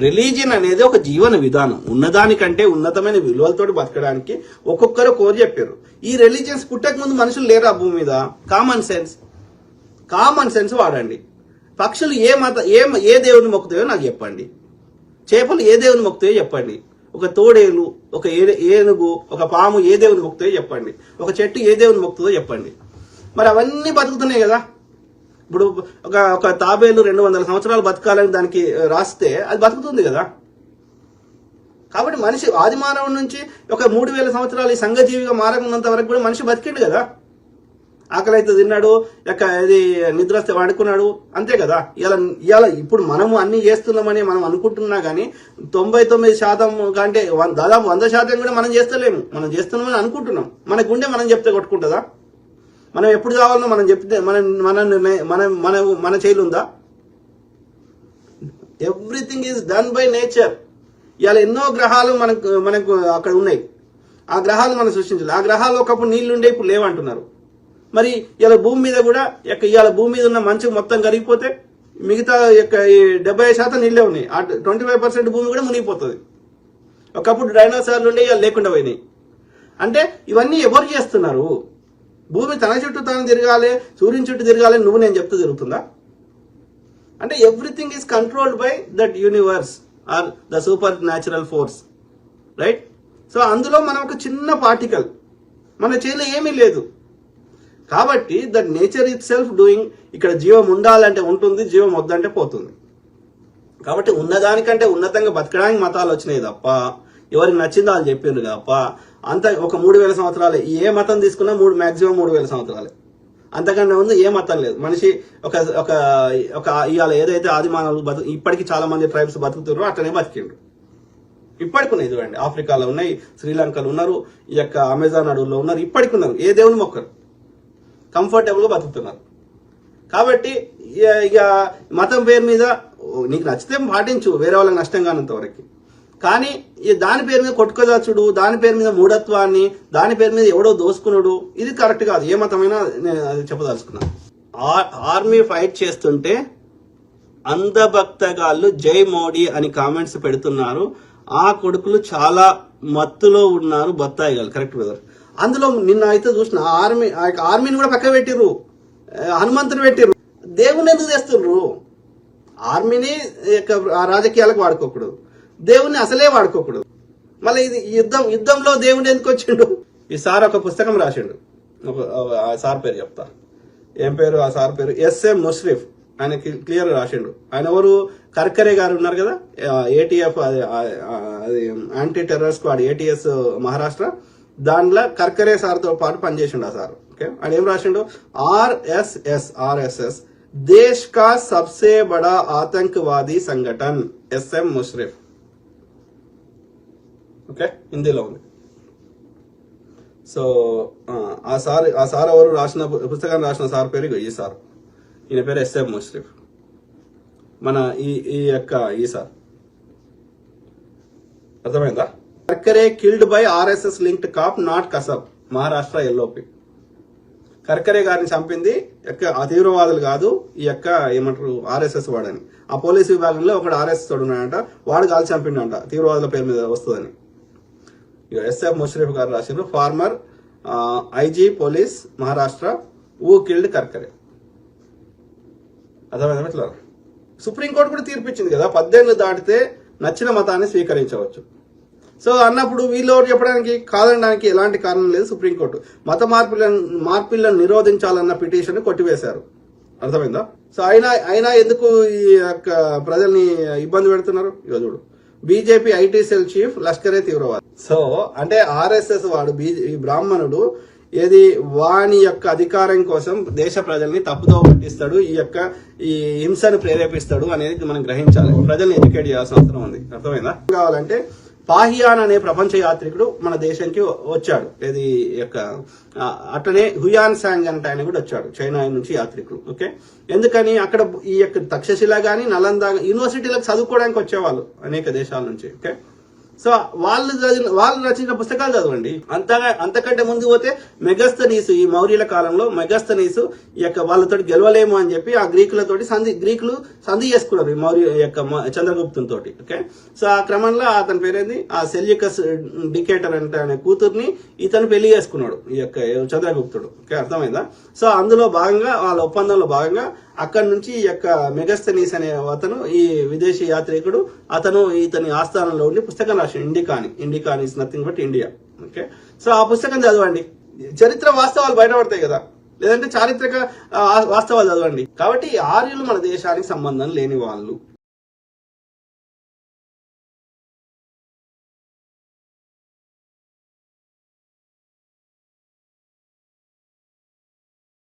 Religion అనేది ఒక జీవన విధానం. ఉన్నదానికంటే ఉన్నతమైన విలువలతోటి బతకడానికి ఒక్కొక్కరు కోరి చెప్పారు. ఈ రిలీజియన్స్ పుట్టక ముందు మనుషులు లేరా భూమి మీద? కామన్ సెన్స్ కామన్ సెన్స్ వాడండి. పక్షులు ఏ మత ఏ ఏ దేవుని మొక్కుతాయో నాకు చెప్పండి. చేపలు ఏ దేవుని మొక్కుతాయో చెప్పండి. ఒక తోడేలు ఒక ఏ- ఏనుగు ఒక పాము ఏ దేవుని మొక్కుతాయో చెప్పండి. ఒక చెట్టు ఏ దేవుని మొక్కుతుందో చెప్పండి. మరి అవన్నీ బతుకుతున్నాయి కదా. ఇప్పుడు ఒక ఒక తాబేలు రెండు వందల సంవత్సరాలు బతకాలని దానికి రాస్తే అది బతుకుతుంది కదా. కాబట్టి మనిషి ఆది మానవుడి నుంచి ఒక మూడు వేల సంవత్సరాలు ఈ సంఘజీవిగా మారకున్నంత వరకు కూడా మనిషి బతికిండు కదా. ఆకలి అయితే తిన్నాడు యొక్క ఇది నిద్ర వస్తే వాడుకున్నాడు అంతే కదా. ఇలా ఇలా ఇప్పుడు మనము అన్ని చేస్తున్నామని మనం అనుకుంటున్నా కానీ తొంభై తొమ్మిది శాతం కంటే దాదాపు వంద శాతం కూడా మనం చేస్తలేము. మనం చేస్తున్నామని అనుకుంటున్నాం. మన గుండె మనం చెప్తే కొట్టుకుంటుందా? మనం ఎప్పుడు కావాలనో మనం చెప్తే మన మన నిర్ణయం- మన మన మన చేయిలు ఉందా? Everything is done by nature ఇవాళ ఎన్నో గ్రహాలు మనకు మనకు అక్కడ ఉన్నాయి. ఆ గ్రహాలు మనం సృష్టించాలి. ఆ గ్రహాలు ఒకప్పుడు నీళ్ళు ఉండే ఇప్పుడు లేవంటున్నారు మరి ఇలా భూమి మీద కూడా ఇవాళ భూమి మీద ఉన్న మంచు మొత్తం కరిగిపోతే మిగతా యొక్క ఈ డెబ్బై శాతం నీళ్ళే ఉన్నాయి. ఆ ట్వంటీ ఫైవ్ పర్సెంట్ భూమి కూడా మునిగిపోతుంది. ఒకప్పుడు డైనోసార్లు ఉండే ఇవాళ లేకుండా పోయినాయి. అంటే ఇవన్నీ ఎవరు చేస్తున్నారు? భూమి తన చుట్టూ తాను తిరగాలి సూర్యుని చుట్టూ తిరగాలి నువ్వు నేను చెప్తూ తిరుగుతుందా అంటే everything is controlled by that universe are the supernatural force right so అందులో మనం ఒక చిన్న పార్టికల్ మన చేతిలో ఏమీ లేదు. కాబట్టి the nature itself doing ఇక్కడ జీవం ఉండాలంటే ఉంటుంది జీవం వద్దంటే పోతుంది. కాబట్టి ఉన్నదానికంటే ఉన్నతంగా బతకడానికి మతాలు వచ్చినాయి తప్ప ఎవరికి నచ్చిందో వాళ్ళు చెప్పిండ్రు తప్ప అంత ఒక మూడు వేల సంవత్సరాలే ఏ మతం తీసుకున్నా మూడు మాక్సిమం మూడు వేల సంవత్సరాలే. అంతకన్నా ముందు ఏ మతం లేదు. మనిషి ఒక ఒక ఒక ఇవాళ ఏదైతే ఆదిమానవులు బతు ఇప్పటికీ చాలా మంది ట్రైబ్స్ బతుకుతారో అట్లనే బతికిండ్రు. ఇప్పటికి ఉన్నాయి చూడండి. ఆఫ్రికాలో ఉన్నాయి శ్రీలంకలో ఉన్నారు ఈ యొక్క అమెజాన్ అడవుల్లో ఉన్నారు ఇప్పటికి ఉన్నారు ఏ దేవుని మొక్కరు? కంఫర్టబుల్గా బతుకుతున్నారు. కాబట్టి ఇక- ఇక మతం పేరు మీద నీకు నచ్చితే పాటించు. వేరే వాళ్ళకి నష్టం కానంత వరకు. కానీ ఈ దాని పేరు మీద కొట్టుకోదాచుడు దాని పేరు మీద మూఢత్వాన్ని దాని పేరు మీద ఎవడో దోసుకున్నాడు ఇది కరెక్ట్ కాదు. ఏ మతమైనా నేను అది చెప్పదలుచుకున్నాను ఆర్మీ ఫైట్ చేస్తుంటే అంధభక్తగాళ్ళు జై మోడీ అని కామెంట్స్ పెడుతున్నారు. ఆ కొడుకులు చాలా మత్తులో ఉన్నారు బత్తాయి గారు కరెక్ట్ బ్రదర్. అందులో నిన్న అయితే చూసిన ఆర్మీ ఆ యొక్క ఆర్మీని కూడా పక్క పెట్టిర్రు. హనుమంతుని పెట్టిర్రు. దేవుని ఎందుకు తెస్తుండ్రు? ఆర్మీని యొక్క రాజకీయాలకు వాడుకోకూడదు. దేవుణ్ణి అసలే వాడుకోకూడదు. మళ్ళీ ఇది యుద్ధం యుద్ధంలో దేవుడు ఎందుకు వచ్చిండు? ఈ సార్ ఒక పుస్తకం రాసిండు. ఒక ఆ సార్ పేరు చెప్తా. ఏం పేరు? ఆ సార్ పేరు ఎస్ఎం ముష్రిఫ్ ఆయన క్లియర్ రాసిండు. ఆయన ఎవరు? కర్కరే గారు ఉన్నారు కదా? ఏటీఎఫ్ అది అది anti terror squad ATS Maharashtra. దాంట్లో కర్కరే సార్తో పాటు పనిచేసిండు ఆ సార్. ఓకే? ఆయన ఏం రాసిండు? ఆర్ఎస్ఎస్ ఆర్ఎస్ఎస్ దేశ్ కా సబ్సే బడా ఆతంకవాదీ సంఘటన్. SM Mushrif okay? హిందీలో ఉంది. సో ఆ, సార్ ఆ సార్ ఎవరు రాసిన పుస్తకాన్ని రాసిన సార్ పేరు ఈ సార్. ఈయన పేరు ఎస్ఏ ముష్రిఫ్. మన ఈ ఈ యొక్క ఈ సార్. అర్థమైందా? Karkare killed by RSS linked cop not Kasab Maharashtra LOP. Karkare గారిని చంపింది యొక్క ఆ తీవ్రవాదులు కాదు ఈ యొక్క ఏమంటారు ఆర్ఎస్ఎస్ వాడని. ఆ పోలీసు విభాగంలో ఒకడు ఆర్ఎస్ఎస్ వాడు ఉన్నాడంట వాడు గాలి చంపిండంట తీవ్రవాదుల పేరు మీద వస్తుందని. ఎస్ఎఫ్ ముషరీఫ్ గారు రాశారు ఫార్మర్ ఐజీ పోలీస్ మహారాష్ట్ర ఊ కిల్డ్ కర్కరే. అర్థమైందా ఇట్లా సుప్రీంకోర్టు కూడా తీర్పిచ్చింది కదా. పద్దెనిమిది దాటితే నచ్చిన మతాన్ని స్వీకరించవచ్చు. సో అన్నప్పుడు వీళ్ళు చెప్పడానికి కాదనడానికి ఎలాంటి కారణం లేదు సుప్రీంకోర్టు. మత మార్పులను మార్పులను నిరోధించాలన్న పిటిషన్ కొట్టివేశారు. అర్థమైందా? సో అయినా అయినా ఎందుకు ఈ యొక్క ప్రజల్ని ఇబ్బంది పెడుతున్నారు? ఇక చూడు. BJP IT cell chief Lashkar-e తీవ్రవాది. సో అంటే ఆర్ఎస్ఎస్ వాడు బీ- ఈ బ్రాహ్మణుడు ఏది వాని యొక్క అధికారం కోసం దేశ ప్రజల్ని తప్పుదో పట్టిస్తాడు ఈ యొక్క ఈ హింసను ప్రేరేపిస్తాడు అనేది మనం గ్రహించాలి. ప్రజల్ని ఎడ్యుకేట్ చేయాల్సిన అవసరం ఉంది. అర్థమైందా? కావాలంటే పాహియాన్ అనే ప్రపంచ యాత్రికుడు మన దేశానికి వచ్చాడు. ఇది యొక్క అట్లనే హుయాన్ సాంగ్ అంటే ఆయన కూడా వచ్చాడు చైనా నుంచి యాత్రికులు ఓకే? ఎందుకని అక్కడ ఈ యొక్క తక్షశిల కానీ నలంద యూనివర్సిటీలకు చదువుకోవడానికి వచ్చేవాళ్ళు అనేక దేశాల నుంచి. ఓకే? సో వాళ్ళు చదివిన వాళ్ళు రచించిన పుస్తకాలు చదవండి. అంతగా అంతకంటే ముందు పోతే మెగస్తనీసు ఈ మౌర్యుల కాలంలో మెగస్తనీసు ఈ యొక్క వాళ్ళతోటి గెలవలేము అని చెప్పి ఆ గ్రీకులతోటి సంధి గ్రీకులు సంధి చేసుకున్నారు ఈ మౌర్య యొక్క మ- చంద్రగుప్తుని తోటి ఓకే? సో ఆ క్రమంలో అతని పేరేంది? ఆ సెల్యుకస్ డికేటర్ అంటే అనే కూతుర్ని ఇతను పెళ్ళి చేసుకున్నాడు ఈ యొక్క చంద్రగుప్తుడు ఓకే? అర్థమైందా? సో అందులో భాగంగా వాళ్ళ ఒప్పందంలో భాగంగా అక్కడి నుంచి ఈ యొక్క మెగస్తనీస్ అనే అతను ఈ విదేశీ యాత్రికుడు అతను ఇతని ఆస్థానంలో ఉండి పుస్తకం రాశాడు ఇండికాని. ఇండికాని is nothing but India okay so ఆ పుస్తకం చదవండి. చరిత్ర వాస్తవాలు బయటపడతాయి కదా. లేదంటే చారిత్రక ఆ, వాస్తవాలు చదవండి. కాబట్టి ఆర్యులు మన దేశానికి సంబంధం లేని వాళ్ళు.